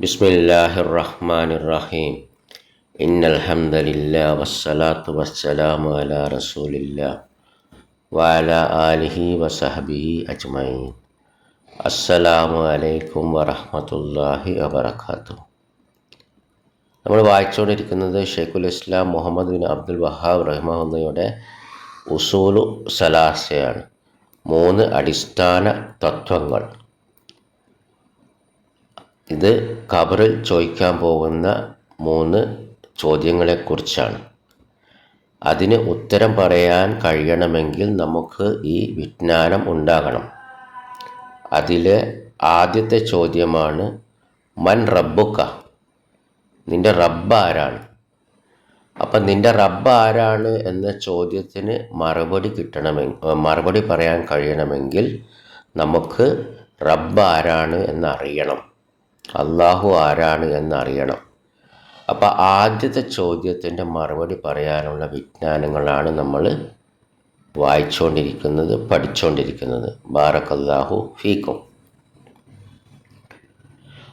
بسم الله الرحمن الرحيم إن الحمد لله والصلاة والسلام على رسول الله وعلى آله وصحبه أجمعين السلام عليكم ورحمة الله وبركاته നമ്മൾ വായിച്ചുകൊണ്ടിരിക്കുന്നത് ഷെയ്ഖുൽ ഇസ്ലാം മുഹമ്മദ് ബിൻ അബ്ദുൽ വഹാബ് റഹ്മുള്ളയുടെ ഉസൂലു സലാസയാണ് മൂന്ന് അടിസ്ഥാന തത്വങ്ങൾ ഇത് ഖബറിൽ ചോദിക്കാൻ പോകുന്ന മൂന്ന് ചോദ്യങ്ങളെക്കുറിച്ചാണ്. അതിന് ഉത്തരം പറയാൻ കഴിയണമെങ്കിൽ നമുക്ക് ഈ വിജ്ഞാനം ഉണ്ടാകണം. അതിലെ ആദ്യത്തെ ചോദ്യമാണ് മൻ റബ്ബുക്ക നിന്റെ റബ്ബ് ആരാണ്? അപ്പം നിന്റെ റബ്ബ് ആരാണ് എന്ന ചോദ്യത്തിന് മറുപടി കിട്ടണമെങ്കിൽ മറുപടി പറയാൻ കഴിയണമെങ്കിൽ നമുക്ക് റബ്ബ് ആരാണ് എന്നറിയണം അള്ളാഹു ആരാണ് എന്നറിയണം. അപ്പോൾ ആദ്യത്തെ ചോദ്യത്തിന്റെ മറുപടി പറയാനുള്ള വിജ്ഞാനങ്ങളാണ് നമ്മൾ വായിച്ചുകൊണ്ടിരിക്കുന്നത് പഠിച്ചുകൊണ്ടിരിക്കുന്നത് ബാറക്കല്ലാഹു ഫീക്കും.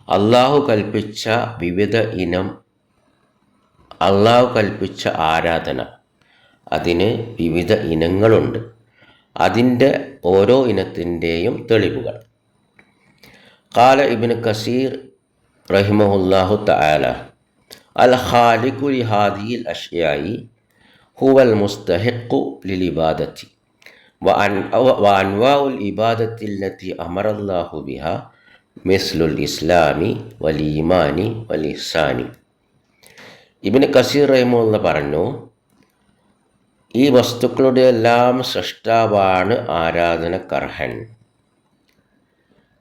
അള്ളാഹു കൽപ്പിച്ച വിവിധ ഇനം അള്ളാഹു കൽപ്പിച്ച ആരാധന. അതിന് വിവിധ ഇനങ്ങളുണ്ട്. അതിന്റെ ഓരോ ഇനത്തിന്റെയും തെളിവുകൾ. കാല ഇബിന് കസീർ ابن كثير رحمه الله تعالى الخالق لهذه الأشياء هو المستحق للعبادة وأنواع العبادة التي أمر الله بها مثل الإسلام والإيمان والإحسان ഇബിന് കസീർ റഹിമുള്ള പറഞ്ഞു ഈ വസ്തുക്കളുടെ എല്ലാം സൃഷ്ടാവാണ് ആരാധനക്കർഹൻ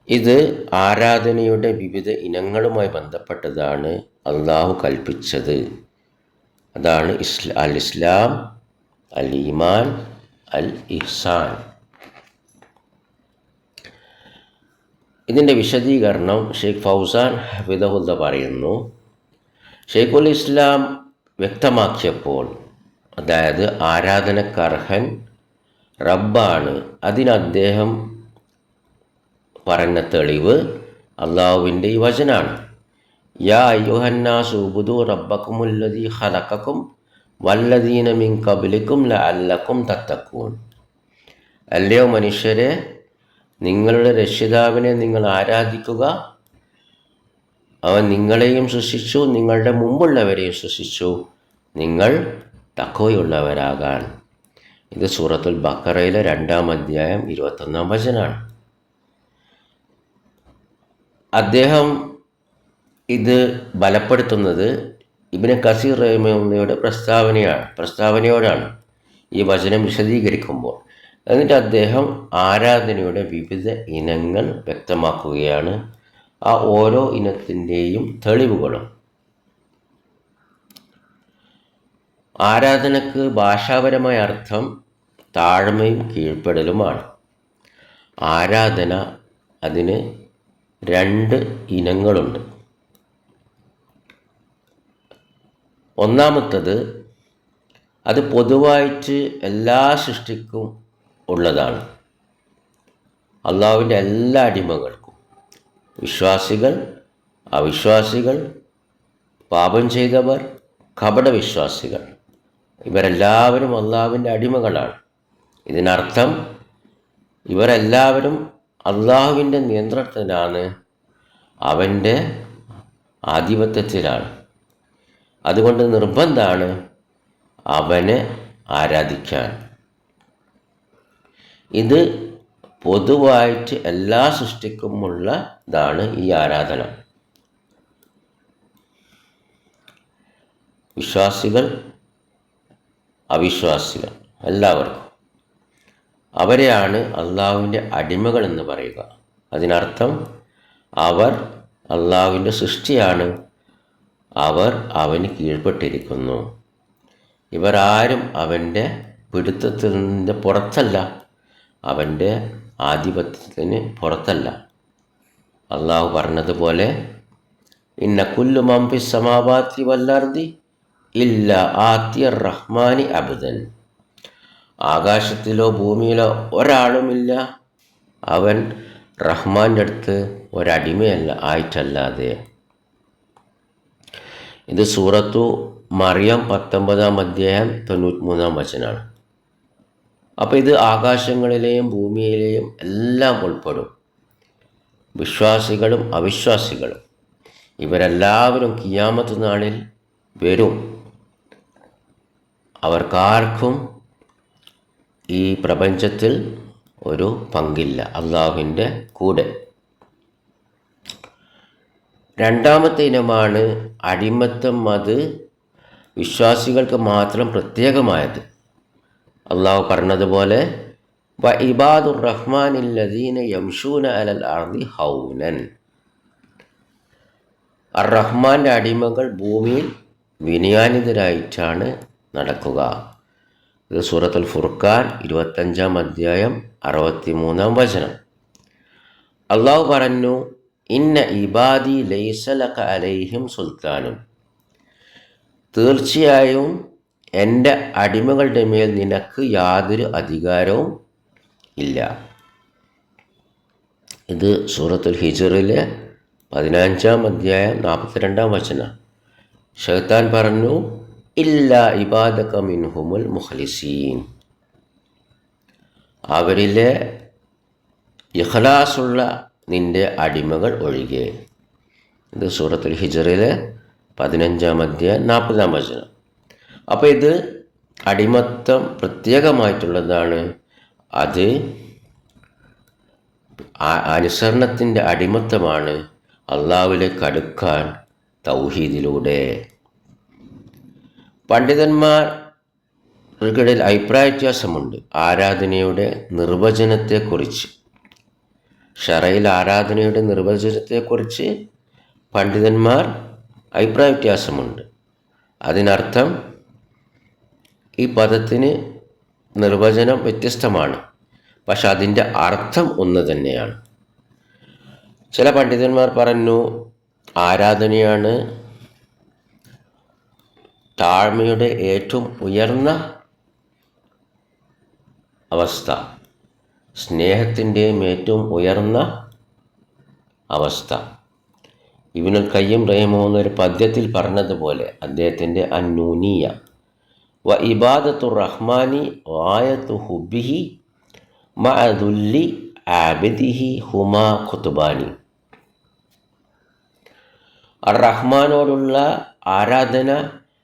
ഇത് ആരാധനയുടെ വിവിധ ഇനങ്ങളുമായി ബന്ധപ്പെട്ടതാണ് അള്ളാഹു കൽപ്പിച്ചത്. അതാണ് ഇസ്ല അൽ ഇസ്ലാം അൽ ഈമാൻ അൽ ഇഹ്സാൻ ഇതിന്റെ വിശദീകരണം ഷെയ്ഖ് ഫൗസാൻ ഹഫിദഹുദ്ദ പറയുന്നു. ഷെയ്ഖുൽ ഇസ്ലാം വ്യക്തമാക്കിയപ്പോൾ അതായത് ആരാധനക്കർഹൻ റബ്ബാണ് അതിന് അദ്ദേഹം പറഞ്ഞ തെളിവ് അള്ളാഹുവിന്റെ ഈ വചനാണ്. യാ അയ്യുഹന്നാസ് ഉബുദു റബ്ബക്കുമുല്ലതി ഹലക്കക്കും വല്ലദീന മിൻ കബിലിക്കും ല തത്തക്കൂൺ അല്ലയോ മനുഷ്യരെ നിങ്ങളുടെ രക്ഷിതാവിനെ നിങ്ങൾ ആരാധിക്കുക. അവൻ നിങ്ങളെയും സൃഷ്ടിച്ചു നിങ്ങളുടെ മുമ്പുള്ളവരെയും സൃഷ്ടിച്ചു. നിങ്ങൾ തക്കോയുള്ളവരാകാൻ ഇത് സൂറത്തുൽ ബക്കറയിലെ രണ്ടാം അധ്യായം ഇരുപത്തൊന്നാം വചനാണ്. അദ്ദേഹം ഇത് ബലപ്പെടുത്തുന്നത് ഇബിന് കസീർ റഹിമയുടെ പ്രസ്താവനയാണ് പ്രസ്താവനയോടാണ് ഈ വചനം വിശദീകരിക്കുമ്പോൾ. എന്നിട്ട് അദ്ദേഹം ആരാധനയുടെ വിവിധ ഇനങ്ങൾ വ്യക്തമാക്കുകയാണ്. ആ ഓരോ ഇനത്തിന്റെയും തെളിവുകളും. ആരാധനക്ക് ഭാഷാപരമായ അർത്ഥം താഴ്മയും കീഴ്പ്പെടലുമാണ്. ആരാധന അതിന് രണ്ട് ഇനങ്ങളുണ്ട്. ഒന്നാമത്തത് അത് പൊതുവായിട്ട് എല്ലാ സൃഷ്ടിക്കും ഉള്ളതാണ്. അള്ളാഹുവിന്റെ എല്ലാ അടിമകൾക്കും. വിശ്വാസികൾ അവിശ്വാസികൾ പാപം ചെയ്തവർ കപടവിശ്വാസികൾ. ഇവരെല്ലാവരും അള്ളാഹുവിന്റെ അടിമകളാണ്. ഇതിനർത്ഥം ഇവരെല്ലാവരും അള്ളാഹുവിന്റെ നിയന്ത്രണത്തിലാണ് അവന്റെ ആധിപത്യത്തിലാണ്. അതുകൊണ്ട് നിർബന്ധമാണ് അവനെ ആരാധിക്കാൻ. ഇത് പൊതുവായിട്ട് എല്ലാ സൃഷ്ടിക്കുമുള്ളതാണ് ഈ ആരാധന. വിശ്വാസികൾ അവിശ്വാസികൾ എല്ലാവർക്കും. അവരെയാണ് അള്ളാഹുവിന്റെ അടിമകൾ എന്ന് പറയുക. അതിനർത്ഥം അവർ അള്ളാഹുവിന്റെ സൃഷ്ടിയാണ്. അവർ അവന് കീഴ്പ്പെട്ടിരിക്കുന്നു. ഇവരാരും അവന്റെ പിടുത്തത്തിന്റെ പുറത്തല്ല. അവന്റെ ആധിപത്യത്തിന് പുറത്തല്ല. അള്ളാഹു പറഞ്ഞതുപോലെ ഇന്ന കുല്ലു മംഫി സമാവാത്തി വല്ലാർദി ഇല്ല ആത്തിയ റഹ്മാനി അബുദൻ. ആകാശത്തിലോ ഭൂമിയിലോ ഒരാളുമില്ല. അവൻ റഹ്മാന്റെ അടുത്ത് ഒരടിമയല്ല ആയിട്ടല്ലാതെ. ഇത് സൂറത്തു മറിയം പത്തൊമ്പതാം അധ്യായം തൊണ്ണൂറ്റി മൂന്നാം വചനാണ്. അപ്പോൾ ഇത് ആകാശങ്ങളിലെയും ഭൂമിയിലെയും എല്ലാം ഉൾപ്പെടും. വിശ്വാസികളും അവിശ്വാസികളും. ഇവരെല്ലാവരും കിയാമത്ത് നാളിൽ വരും. അവർക്കാർക്കും ഈ പ്രപഞ്ചത്തിൽ ഒരു പങ്കില്ല അള്ളാഹുവിന്റെ കൂടെ. രണ്ടാമത്തെ ഇനമാണ് അടിമത്തം അത് വിശ്വാസികൾക്ക് മാത്രം പ്രത്യേകമായത്. അള്ളാഹു പറഞ്ഞതുപോലെ വ ഇബാദുർ റഹ്മാനില്ലദീന യംഷൂന അലൽ അർദി ഹൗനൻ. അർ റഹ്മാന്റെ അടിമകൾ ഭൂമിയിൽ വിനയാനിതരായിട്ടാണ് നടക്കുക. ഇത് സൂറത്തുൽ ഫുർഖാൻ ഇരുപത്തഞ്ചാം അധ്യായം അറുപത്തി മൂന്നാം വചനം. അള്ളാഹു പറഞ്ഞു ഇന്ന ഇബാദി ലൈസലക അലൈഹിം സുൽത്താനും. തീർച്ചയായും എന്റെ അടിമകളുടെ മേൽ നിനക്ക് യാതൊരു അധികാരവും ഇല്ല. ഇത് സൂറത്തുൽ ഹിജറിലെ പതിനഞ്ചാം അധ്യായം നാൽപ്പത്തിരണ്ടാം വചന. ഷെയ്ത്താൻ പറഞ്ഞു ഇല്ല ഇബാദക മിൻഹുമുൽ മുഖ്ലിസീൻ. അവരിലെ ഇഖ്ലാസുള്ള നിന്റെ അടിമകൾ ഒഴികെ. ഇത് സൂറത്തുൽ ഹിജറിലെ പതിനഞ്ചാം അധ്യായം നാൽപ്പതാം വചനം. അപ്പോൾ ഇത് അടിമത്തം പ്രത്യേകമായിട്ടുള്ളതാണ്. അത് അനുസരണത്തിന്റെ അടിമത്തമാണ് അള്ളാവിലെ അടുക്കാൻ തൗഹീദിലൂടെ. പണ്ഡിതന്മാർക്കിടയിൽ അഭിപ്രായ വ്യത്യാസമുണ്ട് ആരാധനയുടെ നിർവചനത്തെക്കുറിച്ച്. ഷറയിൽ ആരാധനയുടെ നിർവചനത്തെക്കുറിച്ച് പണ്ഡിതന്മാർ അഭിപ്രായ വ്യത്യാസമുണ്ട് അതിനർത്ഥം ഈ പദത്തിന് നിർവചനം വ്യത്യസ്തമാണ്. പക്ഷെ അതിന്റെ അർത്ഥം ഒന്ന് തന്നെയാണ്. ചില പണ്ഡിതന്മാർ പറഞ്ഞു ആരാധനയാണ് താഴ്മയുടെ ഏറ്റവും ഉയർന്ന അവസ്ഥ സ്നേഹത്തിന്റെയും ഏറ്റവും ഉയർന്ന അവസ്ഥ. ഇവനുൽ കയ്യം റഹിമോ എന്നൊരു പദ്യത്തിൽ പറഞ്ഞതുപോലെ അദ്ദേഹത്തിന്റെ അന്നൂനിയ വ ഇബാദത്തു റഹ്മാനി വായത്തു ഹുബിഹി മഅദുല്ലി ആബിദിഹി ഹുമാ ഖുത്തുബാനി അർ റഹ്മാനോടുള്ള ആരാധന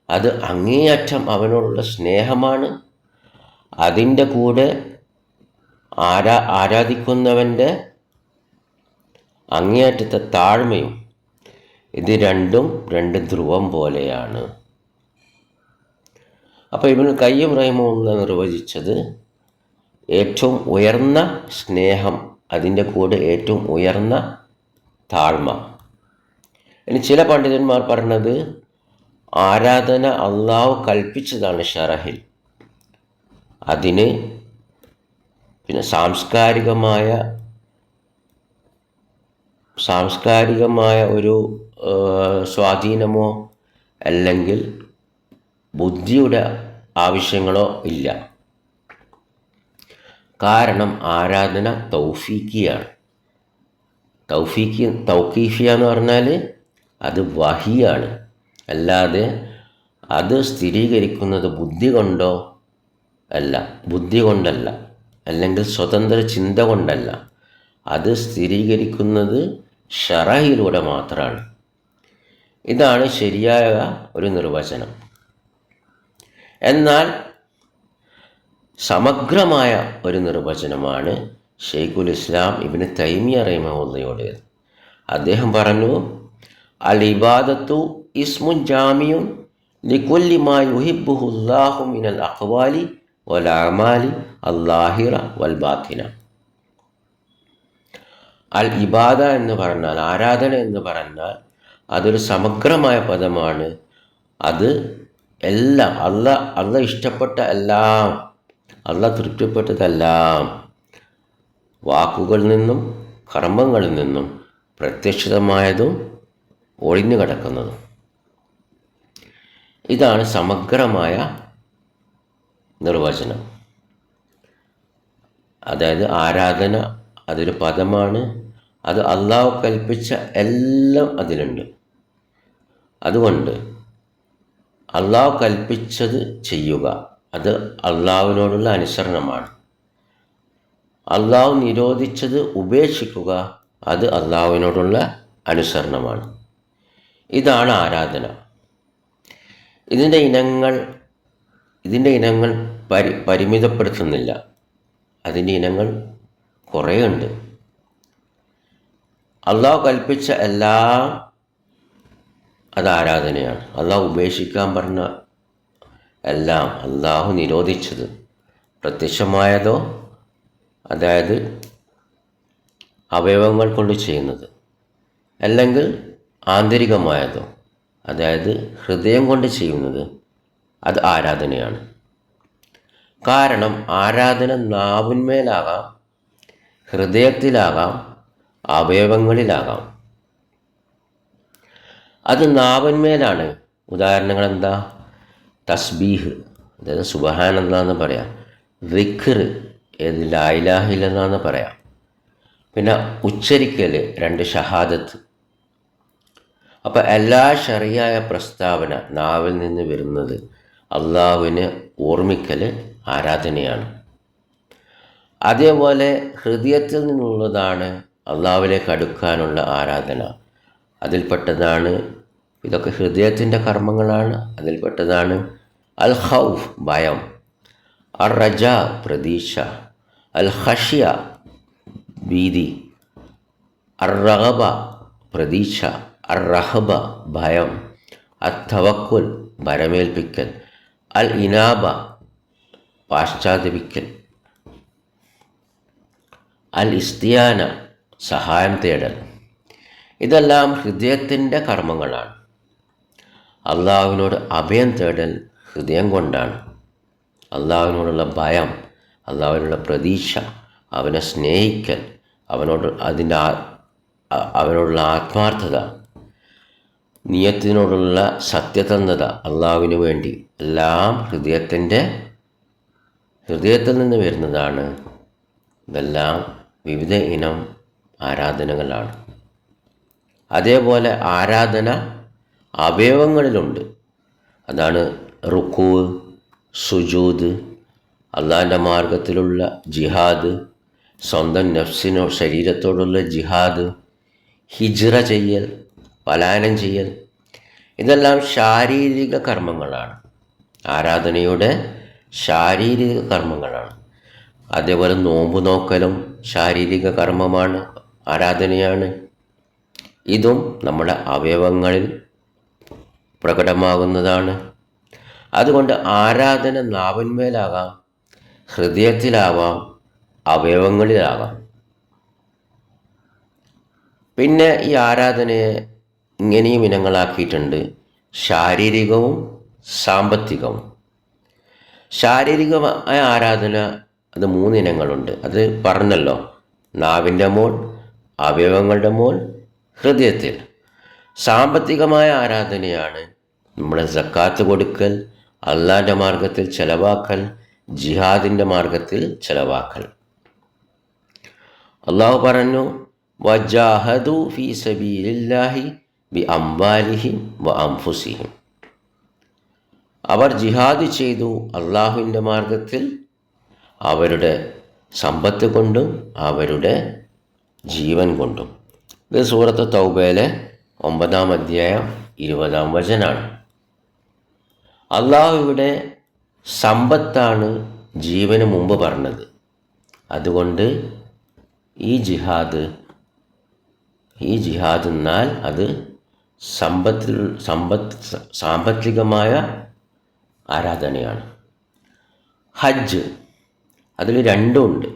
അത് അങ്ങേയറ്റം അവനോടുള്ള സ്നേഹമാണ്. അതിന്റെ കൂടെ ആരാ ആരാധിക്കുന്നവന്റെ അങ്ങേയറ്റത്തെ താഴ്മയും. ഇത് രണ്ടും രണ്ട് ധ്രുവം പോലെയാണ്. അപ്പോൾ ഇവന് കയ്യും റൈമവും നിർവചിച്ചത് ഏറ്റവും ഉയർന്ന സ്നേഹം അതിന്റെ കൂടെ ഏറ്റവും ഉയർന്ന താഴ്മ. ഇനി ചില പണ്ഡിതന്മാർ പറഞ്ഞത് ആരാധന അള്ളാഹു കൽപ്പിച്ചതാണ് ഷറഹിൽ. അതിന് പിന്നെ സാംസ്കാരികമായ സാംസ്കാരികമായ ഒരു സ്വാധീനമോ അല്ലെങ്കിൽ ബുദ്ധിയുടെ ആവശ്യങ്ങളോ ഇല്ല. കാരണം ആരാധന തൗഫീക്കിയാണ് തൗഫീക്കി തൗക്കീഫിയ എന്ന് പറഞ്ഞാൽ അത് വഹിയാണ്. അല്ലാതെ അത് സ്ഥിരീകരിക്കുന്നത് ബുദ്ധി കൊണ്ടോ അല്ല ബുദ്ധി കൊണ്ടല്ല അല്ലെങ്കിൽ സ്വതന്ത്ര ചിന്ത കൊണ്ടല്ല. അത് സ്ഥിരീകരിക്കുന്നത് ഷറയിലൂടെ മാത്രമാണ് ഇതാണ് ശരിയായ ഒരു നിർവചനം. എന്നാൽ സമഗ്രമായ ഒരു നിർവചനമാണ് ഷെയ്ഖുൽ ഇസ്ലാം ഇബിന് തൈമിയ റഹിമഹുല്ലയോടേത് അദ്ദേഹം പറഞ്ഞു അൽ ഇബാദത്തു ഇസ്മുൻ ജാമിയും ലിക്കുല്ലി മാ യുഹിബുഹുല്ലാഹു മിനൽ അഖ്വാലി വൽ അമാലി അല്ലാഹിറ വൽ ബാത്തിന. അൽ ഇബാദ എന്ന് പറഞ്ഞാൽ ആരാധന എന്ന് പറഞ്ഞാൽ അതൊരു സമഗ്രമായ പദമാണ്. അത് എല്ലാം അല്ല അല്ല ഇഷ്ടപ്പെട്ട എല്ലാം അല്ല തൃപ്തിപ്പെട്ടതെല്ലാം വാക്കുകളിൽ നിന്നും കർമ്മങ്ങളിൽ നിന്നും പ്രത്യക്ഷിതമായതും ഒഴിഞ്ഞു കിടക്കുന്നതും ഇതാണ് സമഗ്രമായ നിർവചനം. അതായത് ആരാധന അതൊരു പദമാണ് അത് അള്ളാഹു കൽപ്പിച്ച എല്ലാം അതിലുണ്ട്. അതുകൊണ്ട് അള്ളാഹു കൽപ്പിച്ചത് ചെയ്യുക അത് അള്ളാഹുവിനോടുള്ള അനുസരണമാണ്. അള്ളാഹു നിരോധിച്ചത് ഉപേക്ഷിക്കുക അത് അള്ളാഹുവിനോടുള്ള അനുസരണമാണ്. ഇതാണ് ആരാധന. ഇതിന്റെ ഇനങ്ങൾ ഇതിന്റെ ഇനങ്ങൾ പരി പരിമിതപ്പെടുത്തുന്നില്ല. അതിന്റെ ഇനങ്ങൾ കുറേ ഉണ്ട് അള്ളാഹു കൽപ്പിച്ച എല്ലാ അത് ആരാധനയാണ്. അള്ളാഹു ഉപേക്ഷിക്കാൻ പറഞ്ഞ എല്ലാം അള്ളാഹു നിരോധിച്ചത് പ്രത്യക്ഷമായതോ അതായത് അവയവങ്ങൾ കൊണ്ട് ചെയ്യുന്നത് അല്ലെങ്കിൽ ആന്തരികമായതോ. അതായത് ഹൃദയം കൊണ്ട് ചെയ്യുന്നത് അത് ആരാധനയാണ്. കാരണം ആരാധന നാവിന്മേലാകാം ഹൃദയത്തിലാകാം അവയവങ്ങളിലാകാം. അത് നാവന്മേലാണ്. ഉദാഹരണങ്ങൾ എന്താ തസ്ബീഹ് അതായത് സുബഹാനന്ദ എന്ന് പറയാം. റിഖർ ഏത് ലായിലാഹില്ലെന്നാന്ന് പറയാം. പിന്നെ ഉച്ചരിക്കൽ രണ്ട് ഷഹാദത്ത്. അപ്പോൾ എല്ലാ ഷറിയായ പ്രസ്താവന നാവിൽ നിന്ന് വരുന്നത് അള്ളാഹുവിനെ ഓർമ്മിക്കൽ ആരാധനയാണ്. അതേപോലെ ഹൃദയത്തിൽ നിന്നുള്ളതാണ് അള്ളാഹുവിലേക്ക് അടുക്കാനുള്ള ആരാധന. അതിൽപ്പെട്ടതാണ് ഇതൊക്കെ ഹൃദയത്തിന്റെ കർമ്മങ്ങളാണ്. അതിൽപ്പെട്ടതാണ് അൽ ഹൗഫ് ഭയം. അർ റജ പ്രതീക്ഷ. അൽ ഹഷ്യ ഭീതി. അർ റഹബ പ്രതീക്ഷ. അർ റഹബ ഭയം. അത്തവക്കുൽ തവക്കുൽ ഭരമേൽപ്പിക്കൽ. അൽ ഇനാബ പാശ്ചാത്യപിക്കൽ. അൽ ഇസ്തിയാന സഹായം തേടൽ. ഇതെല്ലാം ഹൃദയത്തിന്റെ കർമ്മങ്ങളാണ്. അള്ളാഹുവിനോട് അഭയം തേടൽ ഹൃദയം കൊണ്ടാണ്. അള്ളാഹുവിനോടുള്ള ഭയം അള്ളാഹുവിനുള്ള പ്രതീക്ഷ അവനെ സ്നേഹിക്കൽ അവനോട് അതിന്റെ അവനോടുള്ള ആത്മാർത്ഥത നിയത്തിനോടുള്ള സത്യസന്ധത അള്ളാവിന് വേണ്ടി. എല്ലാം ഹൃദയത്തിന്റെ ഹൃദയത്തിൽ നിന്ന് വരുന്നതാണ്. ഇതെല്ലാം വിവിധ ഇനം ആരാധനകളാണ്. അതേപോലെ ആരാധന അവയവങ്ങളിലുണ്ട്. അതാണ് റുക്കു സുജൂദ് അള്ളാന്റെ മാർഗത്തിലുള്ള ജിഹാദ് സ്വന്തം നഫ്സിനോ ശരീരത്തോടുള്ള ജിഹാദ് ഹിജ്റ ചെയ്യൽ പലായനം ചെയ്യൽ. ഇതെല്ലാം ശാരീരിക കർമ്മങ്ങളാണ്. ആരാധനയുടെ ശാരീരിക കർമ്മങ്ങളാണ്. അതേപോലെ നോമ്പ് നോക്കലും ശാരീരിക കർമ്മമാണ് ആരാധനയാണ്. ഇതും നമ്മുടെ അവയവങ്ങളിൽ പ്രകടമാകുന്നതാണ്. അതുകൊണ്ട് ആരാധന നാവന്മേലാകാം ഹൃദയത്തിലാവാം അവയവങ്ങളിലാകാം. പിന്നെ ഈ ആരാധനയെ ഇങ്ങനെയും ഇനങ്ങളാക്കിയിട്ടുണ്ട്. ശാരീരികവും സാമ്പത്തികവും. ശാരീരികമായ ആരാധന അത് മൂന്നിനങ്ങളുണ്ട് അത് പറഞ്ഞല്ലോ. നാവിന്റെ മോൾ അവയവങ്ങളുടെ മോൾ ഹൃദയത്തിൽ. സാമ്പത്തികമായ ആരാധനയാണ് നമ്മുടെ സക്കാത്ത് കൊടുക്കൽ അള്ളാന്റെ മാർഗത്തിൽ ചെലവാക്കൽ ജിഹാദിന്റെ മാർഗത്തിൽ ചെലവാക്കൽ. അള്ളാഹു പറഞ്ഞു വജാഹദു ഫീ സബീലില്ലാഹി ബി അംബാലിഹിം വ അംഫുസിഹിം. അവർ ജിഹാദ് ചെയ്തു അള്ളാഹുവിന്റെ മാർഗത്തിൽ അവരുടെ സമ്പത്ത് കൊണ്ടും അവരുടെ ജീവൻ കൊണ്ടും. ഇത് സൂറത്ത് തൗബയിലെ ഒമ്പതാം അധ്യായം ഇരുപതാം വചനാണ്. അള്ളാഹു ഇവിടെ സമ്പത്താണ് ജീവന് മുമ്പ് പറഞ്ഞത്. അതുകൊണ്ട് ഈ ജിഹാദ് ഈ ജിഹാദ് എന്നാൽ അത് സമ്പത്ത് സാമ്പത്തികമായ ആരാധനയാണ്. ഹജ്ജ് അതിൽ രണ്ടുമുണ്ട്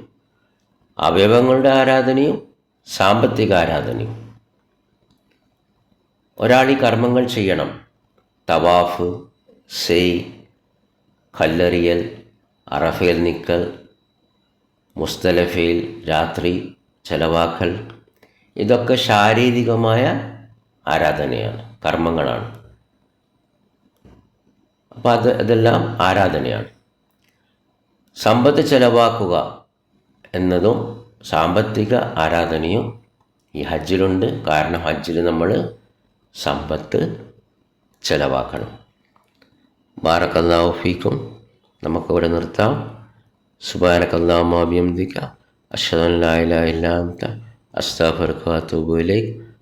അവയവങ്ങളുടെ ആരാധനയും സാമ്പത്തിക ആരാധനയും. ഒരാൾ ഈ കർമ്മങ്ങൾ ചെയ്യണം. തവാഫ് സെയ് കല്ലെറിയൽ അറഫേൽ നിക്കൽ മുസ്തലഫയിൽ രാത്രി ചെലവാക്കൽ ഇതൊക്കെ ശാരീരികമായ ആരാധനയാണ് കർമ്മങ്ങളാണ്. അപ്പോൾ അത് അതെല്ലാം ആരാധനയാണ്. സമ്പത്ത് ചെലവാക്കുക എന്നതും സാമ്പത്തിക ആരാധനയും ഈ ഹജ്ജിലുണ്ട്. കാരണം ഹജ്ജിൽ നമ്മൾ സമ്പത്ത് ചെലവാക്കണം. ബാറക്കല്ലാഫീക്കും നമുക്കിവിടെ നിർത്താം. സുബാനക്കല്ലാമാബിയംദിക്ക അഷ്ഹദു ലാ ഇല്ല ഇല്ലാത്ത അസ്തഗ്ഫിറുക